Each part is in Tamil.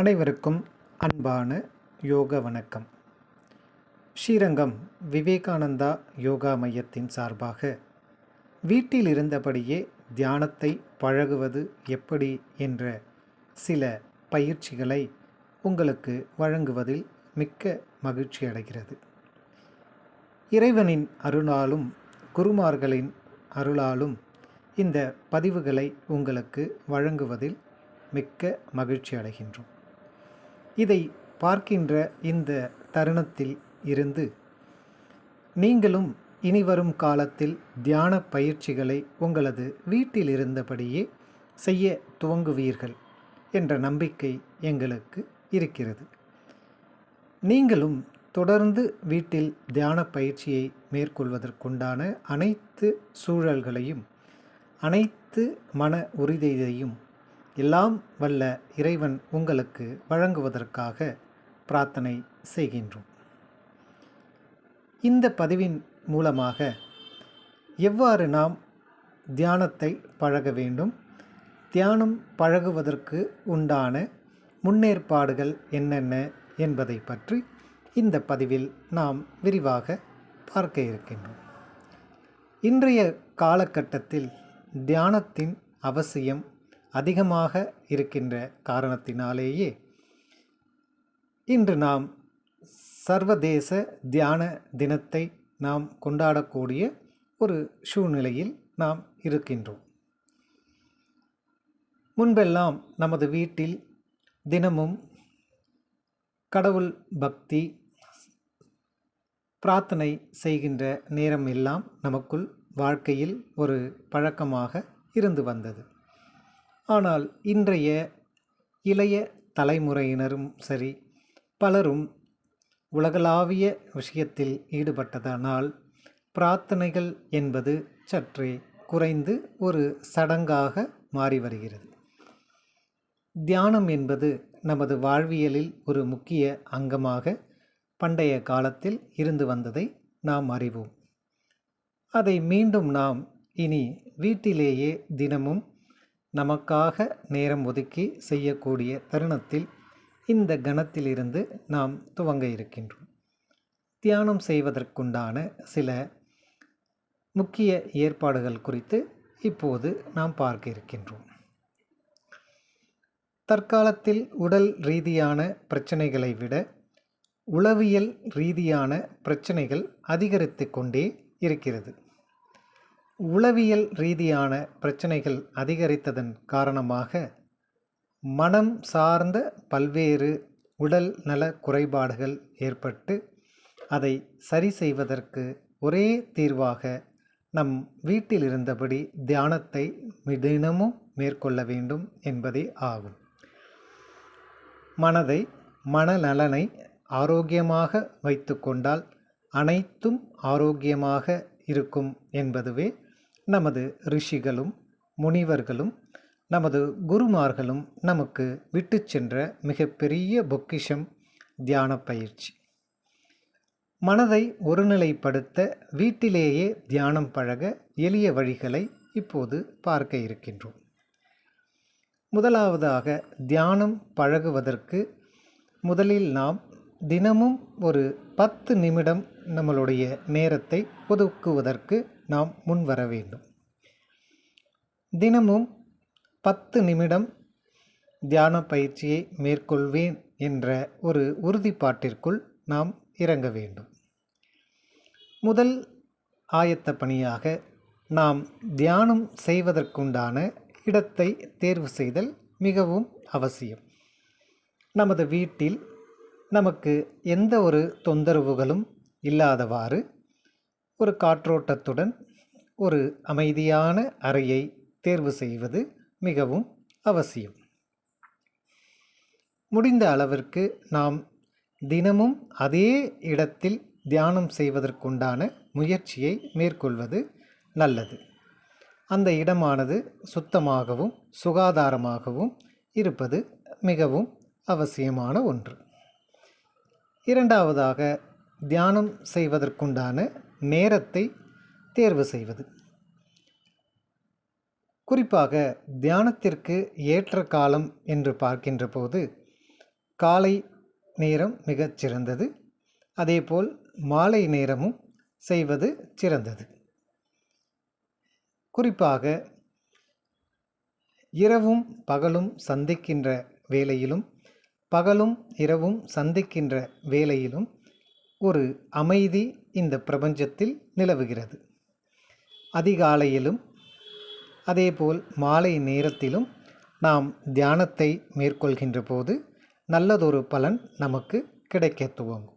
அனைவருக்கும் அன்பான யோக வணக்கம். ஸ்ரீரங்கம் விவேகானந்தா யோகா மையத்தின் சார்பாக வீட்டில் இருந்தபடியே தியானத்தை பழகுவது எப்படி என்ற சில பயிற்சிகளை உங்களுக்கு வழங்குவதில் மிக்க மகிழ்ச்சி அடைகிறது. இறைவனின் அருளாலும் குருமார்களின் அருளாலும் இந்த பதிவுகளை உங்களுக்கு வழங்குவதில் மிக்க மகிழ்ச்சி அடைகின்றோம். இதை பார்க்கின்ற இந்த தருணத்தில் இருந்து நீங்களும் இனிவரும் காலத்தில் தியான பயிற்சிகளை உங்களது வீட்டில் இருந்தபடியே செய்ய துவங்குவீர்கள் என்ற நம்பிக்கை எங்களுக்கு இருக்கிறது. நீங்களும் தொடர்ந்து வீட்டில் தியான பயிற்சியை மேற்கொள்வதற்குண்டான அனைத்து சூழல்களையும் அனைத்து மன உறுதியையும் எல்லாம் வல்ல இறைவன் உங்களுக்கு வழங்குவதற்காக பிரார்த்தனை செய்கின்றோம். இந்த பதிவின் மூலமாக எவ்வாறு நாம் தியானத்தை பழக வேண்டும்? தியானம் பழகுவதற்கு உண்டான முன்னேற்பாடுகள் என்னென்ன என்பதை பற்றி இந்த பதிவில் நாம் விரிவாக பார்க்க இருக்கின்றோம். இன்றைய காலகட்டத்தில் தியானத்தின் அவசியம் அதிகமாக இருக்கின்ற காரணத்தினாலேயே இன்று நாம் சர்வதேச தியான தினத்தை நாம் கொண்டாடக்கூடிய ஒரு சூழ்நிலையில் நாம் இருக்கின்றோம். முன்பெல்லாம் நமது வீட்டில் தினமும் கடவுள் பக்தி பிரார்த்தனை செய்கின்ற நேரம் எல்லாம் நமக்குள் வாழ்க்கையில் ஒரு பழக்கமாக இருந்து வந்தது. ஆனால் இன்றைய இளைய தலைமுறையினரும் சரி பலரும் உலகளாவிய விஷயத்தில் ஈடுபட்டதனால் பிரார்த்தனைகள் என்பது சற்றே குறைந்து ஒரு சடங்காக மாறி வருகிறது. தியானம் என்பது நமது வாழ்வியலில் ஒரு முக்கிய அங்கமாக பண்டைய காலத்தில் இருந்து வந்ததை நாம் அறிவோம். அதை மீண்டும் நாம் இனி வீட்டிலேயே தினமும் நமக்காக நேரம் ஒதுக்கி செய்யக்கூடிய தருணத்தில் இந்த கணத்திலிருந்து நாம் துவங்க இருக்கின்றோம். தியானம் செய்வதற்குண்டான சில முக்கிய ஏற்பாடுகள் குறித்து இப்போது நாம் பார்க்க இருக்கின்றோம். தற்காலத்தில் உடல் ரீதியான பிரச்சனைகளை விட உளவியல் ரீதியான பிரச்சனைகள் அதிகரித்து கொண்டே இருக்கிறது. உளவியல் ரீதியான பிரச்சனைகள் அதிகரித்ததன் காரணமாக மனம் சார்ந்த பல்வேறு உடல் நல குறைபாடுகள் ஏற்பட்டு அதை சரி செய்வதற்கு ஒரே தீர்வாக நம் வீட்டில் இருந்தபடி தியானத்தை தினமும் மேற்கொள்ள வேண்டும் என்பதே ஆகும். மனதை மனநலனை ஆரோக்கியமாக வைத்து கொண்டால் அனைத்தும் ஆரோக்கியமாக இருக்கும் என்பதுவே நமது ரிஷிகளும் முனிவர்களும் நமது குருமார்களும் நமக்கு விட்டு சென்ற மிகப்பெரிய பொக்கிஷம் தியான பயிற்சி. மனதை ஒருநிலைப்படுத்த வீட்டிலேயே தியானம் பழக எளிய வழிகளை இப்போது பார்க்க இருக்கின்றோம். முதலாவதாக தியானம் பழகுவதற்கு முதலில் நாம் தினமும் ஒரு பத்து நிமிடம் நம்மளுடைய நேரத்தை ஒதுக்குவதற்கு நாம் முன்வர வேண்டும். தினமும் பத்து நிமிடம் தியான பயிற்சியை மேற்கொள்வேன் என்ற ஒரு உறுதிப்பாட்டிற்குள் நாம் இறங்க வேண்டும். முதல் ஆயத்த பணியாக நாம் தியானம் செய்வதற்குண்டான இடத்தை தேர்வு செய்தல் மிகவும் அவசியம். நமது வீட்டில் நமக்கு எந்த ஒரு தொந்தரவுகளும் இல்லாதவாறு ஒரு காற்றோட்டத்துடன் ஒரு அமைதியான அறையை தேர்வு செய்வது மிகவும் அவசியம். முடிந்த அளவிற்கு நாம் தினமும் அதே இடத்தில் தியானம் செய்வதற்குண்டான முயற்சியை மேற்கொள்வது நல்லது. அந்த இடமானது சுத்தமாகவும் சுகாதாரமாகவும் இருப்பது மிகவும் அவசியமான ஒன்று. இரண்டாவதாக தியானம் செய்வதற்குண்டான நேரத்தை தேர்வு செய்வது. குறிப்பாக தியானத்திற்கு ஏற்ற காலம் என்று பார்க்கின்ற போது காலை நேரம் மிகச் சிறந்தது. அதேபோல் மாலை நேரமும் செய்வது சிறந்தது. குறிப்பாக இரவும் பகலும் சந்திக்கின்ற வேளையிலும் பகலும் இரவும் சந்திக்கின்ற வேளையிலும் ஒரு அமைதி இந்த பிரபஞ்சத்தில் நிலவுகிறது. அதிகாலையிலும் அதேபோல் மாலை நேரத்திலும் நாம் தியானத்தை மேற்கொள்கின்ற போது நல்லதொரு பலன் நமக்கு கிடைக்க துவங்கும்.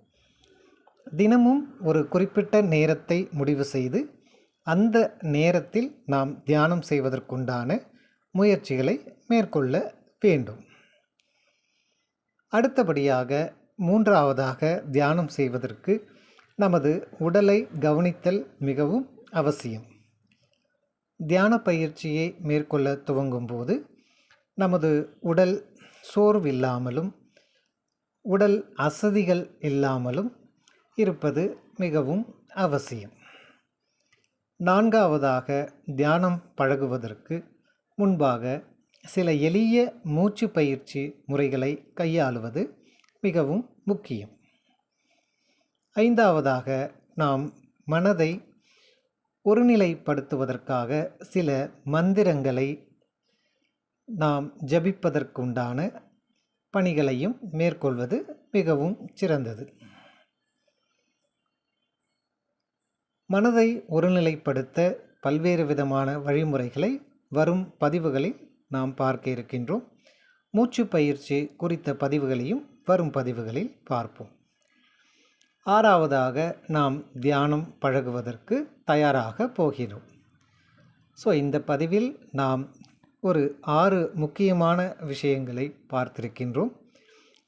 தினமும் ஒரு குறிப்பிட்ட நேரத்தை முடிவு செய்து அந்த நேரத்தில் நாம் தியானம் செய்வதற்குண்டான முயற்சிகளை மேற்கொள்ள வேண்டும். அடுத்தபடியாக மூன்றாவதாக தியானம் செய்வதற்கு நமது உடலை கவனித்தல் மிகவும் அவசியம். தியான பயிற்சியை மேற்கொள்ள துவங்கும்போது நமது உடல் சோர்வில்லாமலும் உடல் அசதிகள் இல்லாமலும் இருப்பது மிகவும் அவசியம். நான்காவதாக தியானம் பழகுவதற்கு முன்பாக சில எளிய மூச்சு பயிற்சி முறைகளை கையாளுவது மிகவும் முக்கியம். ஐந்தாவதாக நாம் மனதை ஒருநிலைப்படுத்துவதற்காக சில மந்திரங்களை நாம் ஜபிப்பதற்குண்டான பணிகளையும் மேற்கொள்வது மிகவும் சிறந்தது. மனதை ஒருநிலைப்படுத்த பல்வேறு விதமான வழிமுறைகளை வரும் பதிவுகளில் நாம் பார்க்க இருக்கின்றோம். மூச்சு பயிற்சி குறித்த பதிவுகளையும் வரும் பதிவுகளில் பார்ப்போம். ஆறாவதாக நாம் தியானம் பழகுவதற்கு தயாராக போகிறோம். ஸோ இந்த பதிவில் நாம் ஒரு ஆறு முக்கியமான விஷயங்களை பார்த்திருக்கின்றோம்.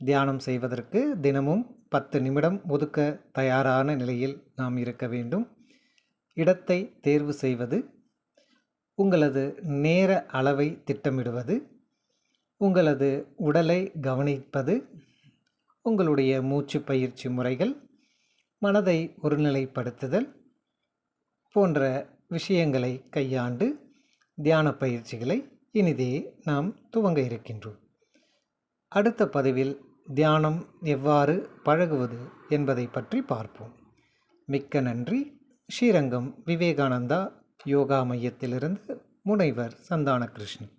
தியானம் செய்வதற்கு தினமும் பத்து நிமிடம் ஒதுக்க தயாரான நிலையில் நாம் இருக்க வேண்டும். இடத்தை தேர்வு செய்வது உங்களது நேர அளவை திட்டமிடுவது உங்களது உடலை கவனிப்பது உங்களுடைய மூச்சு பயிற்சி முறைகள் மனதை ஒருநிலைப்படுத்துதல் போன்ற விஷயங்களை கையாண்டு தியான பயிற்சிகளை இனிதே நாம் துவங்க இருக்கின்றோம். அடுத்த பதிவில் தியானம் எவ்வாறு பழகுவது என்பதை பற்றி பார்ப்போம். மிக்க நன்றி. ஸ்ரீரங்கம் விவேகானந்தா யோகா மையத்திலிருந்து முனைவர் சந்தான கிருஷ்ணன்